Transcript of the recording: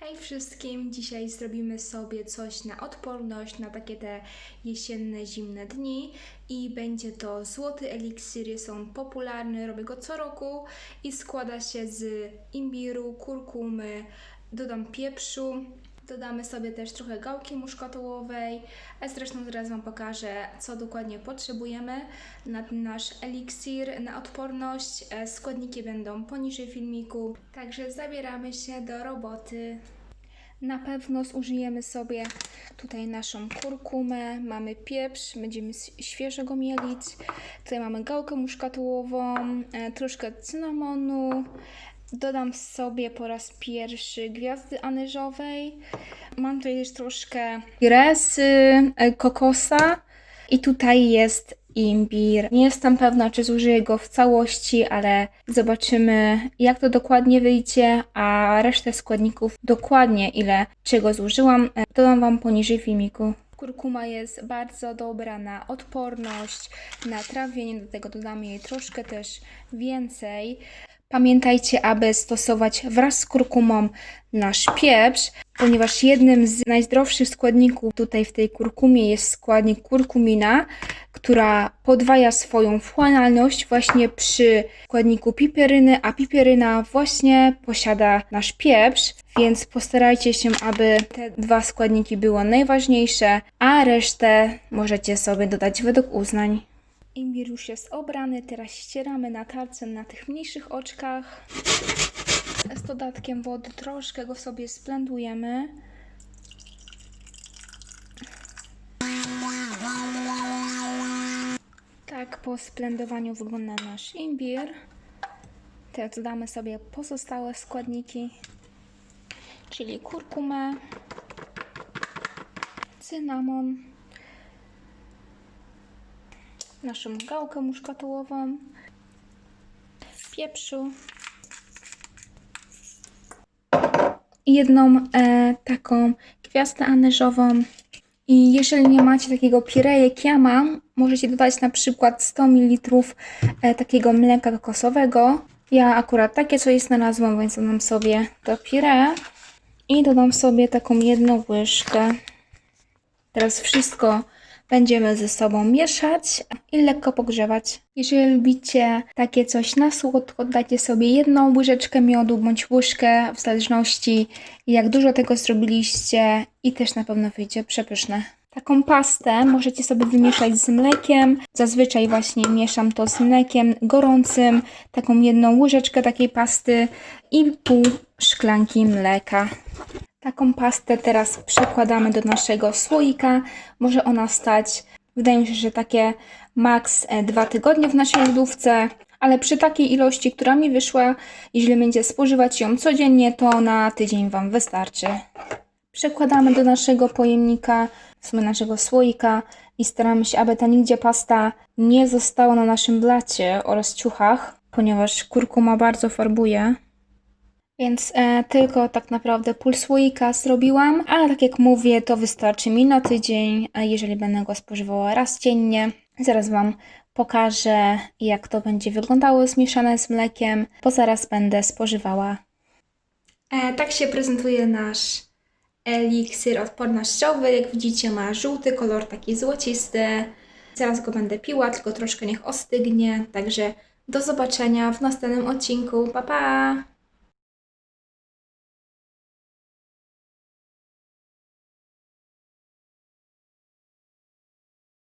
Hej wszystkim! Dzisiaj zrobimy sobie coś na odporność na takie te jesienne, zimne dni i będzie to złoty eliksir, są popularny, robię go co roku i składa się z imbiru, kurkumy, dodam pieprzu, dodamy sobie też trochę gałki muszkatołowej, a zresztą zaraz Wam pokażę co dokładnie potrzebujemy na nasz eliksir, na odporność. E, Składniki będą poniżej filmiku, także zabieramy się do roboty. Na pewno zużyjemy sobie tutaj naszą kurkumę, mamy pieprz, będziemy świeżego mielić. Tutaj mamy gałkę muszkatołową, e, troszkę cynamonu. Dodam sobie po raz pierwszy gwiazdy anyżowej. Mam tutaj też troszkę gresy, e, kokosa i tutaj jest imbir. Nie jestem pewna, czy zużyję go w całości, ale zobaczymy, jak to dokładnie wyjdzie, a resztę składników, dokładnie ile czego zużyłam, e, dodam Wam poniżej filmiku. Kurkuma jest bardzo dobra na odporność, na trawienie, do tego dodamy jej troszkę też więcej. Pamiętajcie, aby stosować wraz z kurkumą nasz pieprz, ponieważ jednym z najzdrowszych składników tutaj w tej kurkumie jest składnik kurkumina, która podwaja swoją wchłanialność właśnie przy składniku piperyny, a piperyna właśnie posiada nasz pieprz, więc postarajcie się, aby te dwa składniki były najważniejsze, a resztę możecie sobie dodać według uznań. Imbir już jest obrany, teraz ścieramy na tarce na tych mniejszych oczkach. Z dodatkiem wody troszkę go sobie splendujemy. Tak po splendowaniu wygląda nasz imbir. Teraz dodamy sobie pozostałe składniki, czyli kurkumę, cynamon, naszą gałkę muszkatołową, pieprzu i jedną e, taką gwiazdę anyżową. I jeżeli nie macie takiego pire jak ja mam, możecie dodać na przykład 100 ml e, takiego mleka kokosowego. Ja akurat takie coś znalazłam, więc dodam sobie to pire i dodam sobie taką jedną łyżkę. Teraz wszystko będziemy ze sobą mieszać i lekko pogrzewać. Jeżeli lubicie takie coś na słodko, dajcie sobie jedną łyżeczkę miodu bądź łyżkę, w zależności jak dużo tego zrobiliście i też na pewno wyjdzie przepyszne. Taką pastę możecie sobie wymieszać z mlekiem. Zazwyczaj właśnie mieszam to z mlekiem gorącym, taką jedną łyżeczkę takiej pasty i pół szklanki mleka. Taką pastę teraz przekładamy do naszego słoika. Może ona stać, wydaje mi się, że takie maks e, dwa tygodnie w naszej lodówce, ale przy takiej ilości, która mi wyszła, jeżeli będzie spożywać ją codziennie, to na tydzień Wam wystarczy. Przekładamy do naszego pojemnika, w sumie naszego słoika i staramy się, aby ta nigdzie pasta nie została na naszym blacie oraz ciuchach, ponieważ kurkuma bardzo farbuje. Więc e, tylko tak naprawdę pół słoika zrobiłam, ale tak jak mówię, to wystarczy mi na tydzień, jeżeli będę go spożywała raz dziennie. Zaraz Wam pokażę, jak to będzie wyglądało zmieszane z mlekiem, bo zaraz będę spożywała. E, tak się prezentuje nasz eliksir odpornościowy. Jak widzicie, ma żółty kolor, taki złocisty. Zaraz go będę piła, tylko troszkę niech ostygnie. Także do zobaczenia w następnym odcinku. Pa, pa!